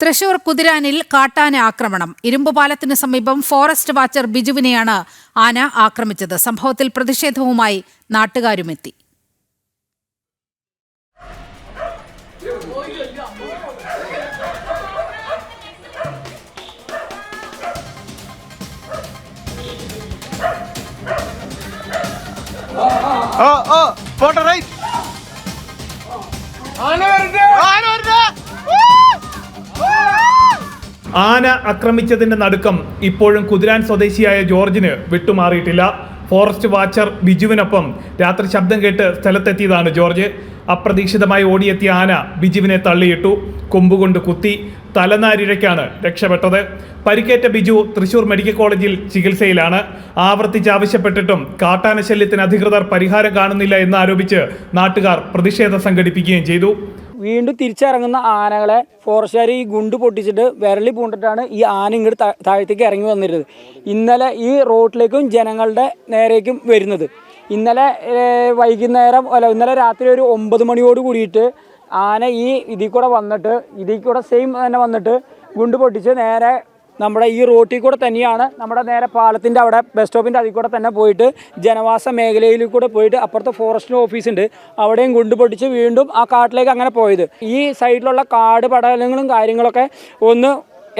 തൃശൂർ കുതിരാനിൽ കാട്ടാന ആക്രമണം. ഇരുമ്പുപാലത്തിന് സമീപം ഫോറസ്റ്റ് വാച്ചർ ബിജുവിനെയാണ് ആന ആക്രമിച്ചത്. സംഭവത്തിൽ പ്രതിഷേധവുമായി നാട്ടുകാരുമെത്തി. ഓ ഓ ഫോട്ടോ റൈറ്റ് ആന വരുന്നേ ആന ആക്രമിച്ചതിന്റെ നടുക്കം ഇപ്പോഴും കുതിരാൻ സ്വദേശിയായ ജോർജിന് വിട്ടുമാറിയിട്ടില്ല. ഫോറസ്റ്റ് വാച്ചർ ബിജുവിനൊപ്പം രാത്രി ശബ്ദം കേട്ട് സ്ഥലത്തെത്തിയതാണ് ജോർജ്. അപ്രതീക്ഷിതമായി ഓടിയെത്തിയ ആന ബിജുവിനെ തള്ളിയിട്ടു കൊമ്പുകൊണ്ട് കുത്തി തലനാരിഴയ്ക്കാണ് രക്ഷപ്പെട്ടത്. പരിക്കേറ്റ ബിജു തൃശൂർ മെഡിക്കൽ കോളേജിൽ ചികിത്സയിലാണ്. ആവർത്തിച്ചാവശ്യപ്പെട്ടിട്ടും കാട്ടാന ശല്യത്തിന് അധികൃതർ പരിഹാരം കാണുന്നില്ല എന്നാരോപിച്ച് നാട്ടുകാർ പ്രതിഷേധം സംഘടിപ്പിക്കുകയും ചെയ്തു. വീണ്ടും തിരിച്ചിറങ്ങുന്ന ആനകളെ ഫോറസ്റ്റുകാർ ഈ ഗുണ്ട് പൊട്ടിച്ചിട്ട് വിരളി പൂണ്ടിട്ടാണ് ഈ ആന ഇങ്ങോട്ട് താഴത്തേക്ക് ഇറങ്ങി വന്നിരുന്നത്. ഇന്നലെ ഈ റോഡിലേക്കും ജനങ്ങളുടെ നേരേക്കും വരുന്നത്. ഇന്നലെ വൈകുന്നേരം അല്ല ഇന്നലെ രാത്രി ഒരു ഒമ്പത് മണിയോട് കൂടിയിട്ട് ആന ഈ ഇതിൽ കൂടെ വന്നിട്ട് ഇതിൽ കൂടെ സെയിം തന്നെ വന്നിട്ട് ഗുണ്ട് പൊട്ടിച്ച് നേരെ നമ്മുടെ ഈ റോട്ടിൽ കൂടെ തന്നെയാണ് നമ്മുടെ നേരെ പാലത്തിന്റെ അവിടെ ബസ് സ്റ്റോപ്പിന്റെ അതിൽ കൂടെ തന്നെ പോയിട്ട് ജനവാസ മേഖലയിൽ കൂടെ പോയിട്ട് അപ്പുറത്തെ ഓഫീസ് ഉണ്ട്. അവിടെയും കൊണ്ടുപൊട്ടിച്ച് വീണ്ടും ആ കാട്ടിലേക്ക് അങ്ങനെ പോയത്. ഈ സൈഡിലുള്ള കാട് പടലങ്ങളും കാര്യങ്ങളൊക്കെ ഒന്ന്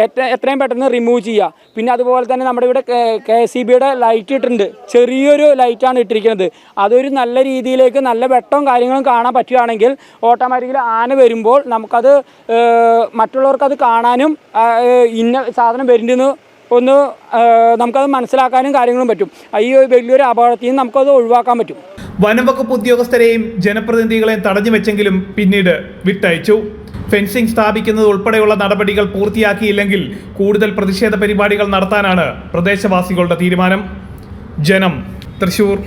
എത്രയും പെട്ടെന്ന് റിമൂവ് ചെയ്യുക പിന്നെ അതുപോലെ തന്നെ നമ്മുടെ ഇവിടെ കെ സി ബിയുടെ ലൈറ്റ് ഇട്ടിട്ടുണ്ട്. ചെറിയൊരു ലൈറ്റാണ് ഇട്ടിരിക്കുന്നത്. അതൊരു നല്ല രീതിയിലേക്ക് നല്ല വെട്ടവും കാര്യങ്ങളും കാണാൻ പറ്റുകയാണെങ്കിൽ ഓട്ടോമാറ്റിക്കലി ആന വരുമ്പോൾ നമുക്കത് മറ്റുള്ളവർക്ക് മറ്റുള്ളവർക്കത് കാണാനും ഇന്ന സാധനം വരുന്നുണ്ടെന്ന് ഒന്ന് നമുക്കത് മനസ്സിലാക്കാനും കാര്യങ്ങളും പറ്റും. ഈ വലിയൊരു അപകടത്തിൽ നിന്ന് നമുക്കത് ഒഴിവാക്കാൻ പറ്റും. വനംവകുപ്പ് ഉദ്യോഗസ്ഥരെയും ജനപ്രതിനിധികളെയും തടഞ്ഞു വെച്ചെങ്കിലും പിന്നീട് വിട്ടയച്ചു. ഫെൻസിംഗ് സ്ഥാപിക്കുന്നത് ഉൾപ്പെടെയുള്ള നടപടികൾ പൂർത്തിയാക്കിയില്ലെങ്കിൽ കൂടുതൽ പ്രതിഷേധ പരിപാടികൾ നടത്താനാണ് പ്രദേശവാസികളുടെ തീരുമാനം. ജനം തൃശൂർ.